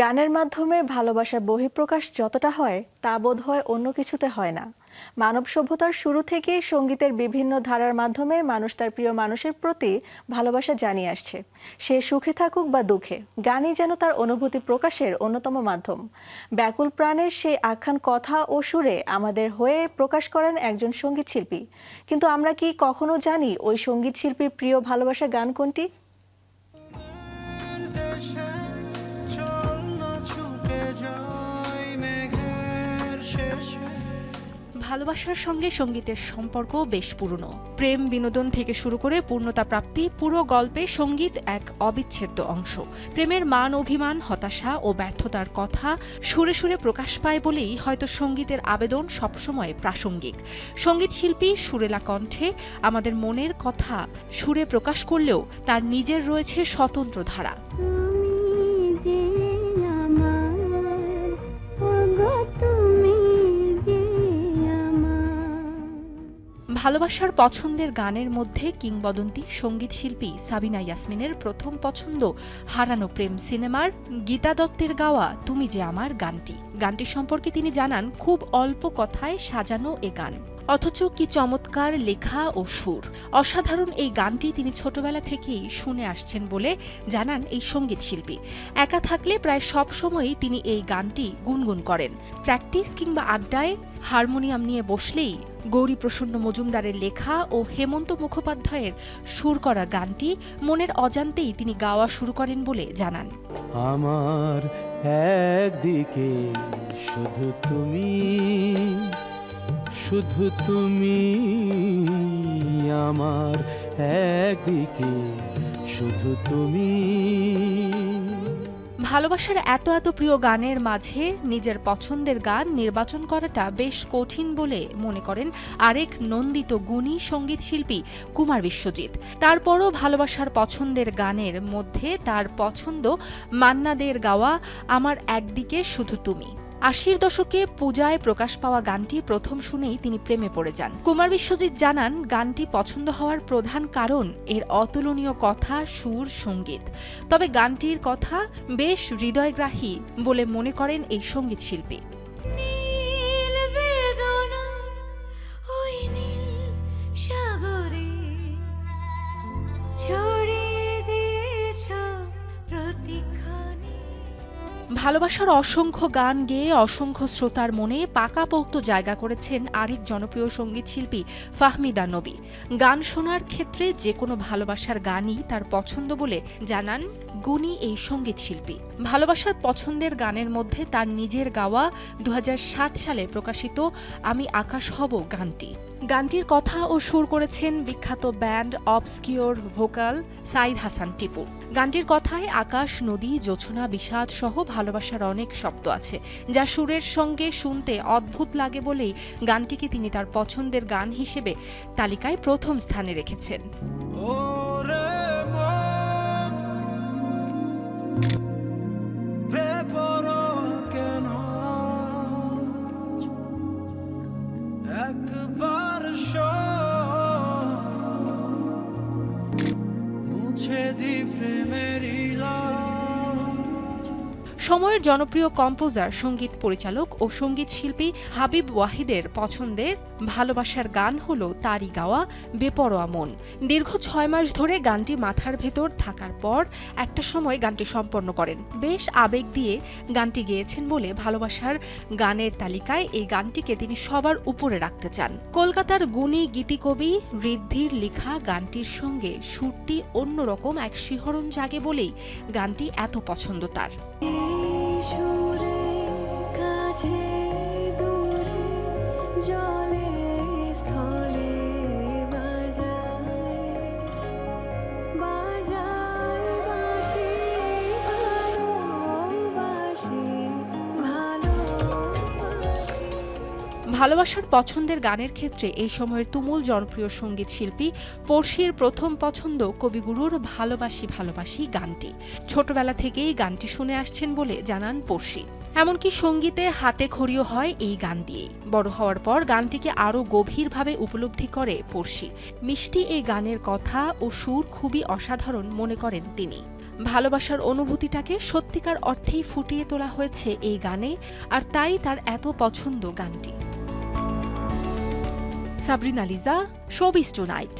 গানের মাধ্যমে ভালোবাসার বহিঃপ্রকাশ যতটা হয়, তা বোধ হয় অন্য কিছুতে হয় না। মানব সভ্যতার শুরু থেকেই সঙ্গীতের বিভিন্ন ধারার মাধ্যমে মানুষ তার প্রিয় মানুষের প্রতি ভালোবাসা জানিয়ে আসছে। সে সুখে থাকুক বা দুঃখে, গানই যেন তার অনুভূতি প্রকাশের অন্যতম মাধ্যম। ব্যাকুল প্রাণের সেই আখ্যান কথা ও সুরে আমাদের হয়ে প্রকাশ করেন একজন সংগীত শিল্পী কিন্তু আমরা কি কখনো জানি ওই সংগীত শিল্পীর প্রিয় ভালোবাসা গান কোনটি? ভালোবাসার সঙ্গে সঙ্গীতের সম্পর্ক বেশ পুরনো। প্রেম বিনোদন থেকে শুরু করে পূর্ণতা প্রাপ্তি, পুরো গল্পে সংগীত এক অবিচ্ছেদ্য অংশ। প্রেমের মান, অভিমান, হতাশা ও ব্যর্থতার কথা সুরে সুরে প্রকাশ পায় বলেই হয়তো সঙ্গীতের আবেদন সবসময় প্রাসঙ্গিক। সংগীত শিল্পী সুরেলা কণ্ঠে আমাদের মনের কথা সুরে প্রকাশ করলেও তার নিজের রয়েছে স্বতন্ত্র ধারা। ভালোবাসার পছন্দের গানের মধ্যে কিংবদন্তি সংগীত শিল্পী সাবিনা ইয়াসমিনের প্রথম পছন্দ হারানো প্রেম সিনেমার গীতা দত্তের গাওয়া তুমি যে আমার গানটি। গানটি সম্পর্কে তিনি জানান, খুব অল্প কথায় সাজানো এ গান। অথচ কি চমৎকার লেখা ও সুর। অসাধারণ এই গানটি তিনি ছোটবেলা থেকেই শুনে আসছেন বলে জানান এই সংগীত শিল্পী। একা থাকলে প্রায় সব সময়ই তিনি এই গানটি গুনগুন করেন। প্র্যাকটিস কিংবা আড্ডায় হারমোনিয়াম নিয়ে বসলেই গৌরী প্রসন্ন মজুমদারের লেখা ও হেমন্ত মুখোপাধ্যায়ের সুর করা গানটি মনের অজান্তেই তিনি গাওয়া শুরু করেন বলে জানান। আমার একদিকে শুধু তুমি শুধু তুমি আমার একদিকে, শুধু তুমি। ভালোবাসার এত এত প্রিয় গানের মাঝে নিজের পছন্দের গান নির্বাচন করাটা বেশ কঠিন বলে মনে করেন আরেক নন্দিত গুণী সংগীত শিল্পী কুমার বিশ্বজিৎ। তারপরও ভালোবাসার পছন্দের গানের মধ্যে তার পছন্দ মান্নাদের গাওয়া, আমার একদিকে শুধু তুমি। আশির দশকে পূজায় প্রকাশ পাওয়া গানটি প্রথম শুনেই তিনি প্রেমে পড়ে যান। কুমার বিশ্বজিৎ জানান, গানটি পছন্দ হওয়ার প্রধান কারণ এর অতুলনীয় কথা, সুর, সংগীত। তবে গানটির কথা বেশ হৃদয়গ্রাহী বলে মনে করেন এই সংগীত শিল্পী। ভালোবাসার অসংখ্য গান গেয়ে অসংখ্য শ্রোতার মনে পাকাপোক্ত জায়গা করেছেন আরেক জনপ্রিয় সংগীত শিল্পী ফাহমিদা নবী। গান শোনার ক্ষেত্রে যে কোনো ভালোবাসার গানই তার পছন্দ বলে জানান গুণী এই সংগীত শিল্পী। ভালোবাসার পছন্দের গানের মধ্যে তার নিজের গাওয়া দু হাজার সাত সালে প্রকাশিত আমি আকাশ হব গানটি। গানটির কথা ও সুর করেছেন বিখ্যাত band Obscure vocal Sayeed Hasan Tipu. গানটির কথায় আকাশ, নদী, জোছনা, বিষাদ সহ ভালোবাসার অনেক শব্দ আছে, যা সুরের সঙ্গে শুনতে অদ্ভুত লাগে বলেই গানটিকে তিনি তার পছন্দের গান হিসেবে তালিকায় প্রথম স্থানে রেখেছেন? একবার সময়ের জনপ্রিয় কম্পোজার সংগীত পরিচালক ও সংগীত শিল্পী হাবিব ওয়াহিদের পছন্দের ভালোবাসার গান হলো তারি গাওয়া, বেপরোয়া মন। দীর্ঘ ছয় মাস ধরে গানটি মাথার ভেতর থাকার পর একটা সময় গানটি সম্পন্ন করেন। বেশ আবেগ দিয়ে গানটি গেয়েছেন বলে ভালোবাসার গানের তালিকায় এই গানটিকে তিনি সবার উপরে রাখতে চান। কলকাতার গুণী গীতিকবি ঋদ্ধির লেখা গানটির সঙ্গে সুরটি অন্যরকম এক শিহরণ জাগে বলেই গানটি এত পছন্দ তার। জলে, স্থলে ভালোবাসার পছন্দের গানের ক্ষেত্রে এই সময়ের তুমুল জনপ্রিয় সংগীত শিল্পী পড়শির প্রথম পছন্দ কবিগুরুর ভালোবাসি ভালোবাসি গানটি। ছোটবেলা থেকেই গানটি শুনে আসছেন বলে জানান পড়শি। এমনকি সঙ্গীতে হাতে খড়িও হয় এই গান দিয়েই। বড় হওয়ার পর গানটিকে আরও গভীরভাবে উপলব্ধি করে পড়শি। মিষ্টি এই গানের কথা ও সুর খুবই অসাধারণ মনে করেন তিনি। ভালোবাসার অনুভূতিটাকে সত্যিকার অর্থেই ফুটিয়ে তোলা হয়েছে এই গানে, আর তাই তার এত পছন্দ গানটি। Sabrina Liza showbiz tonight.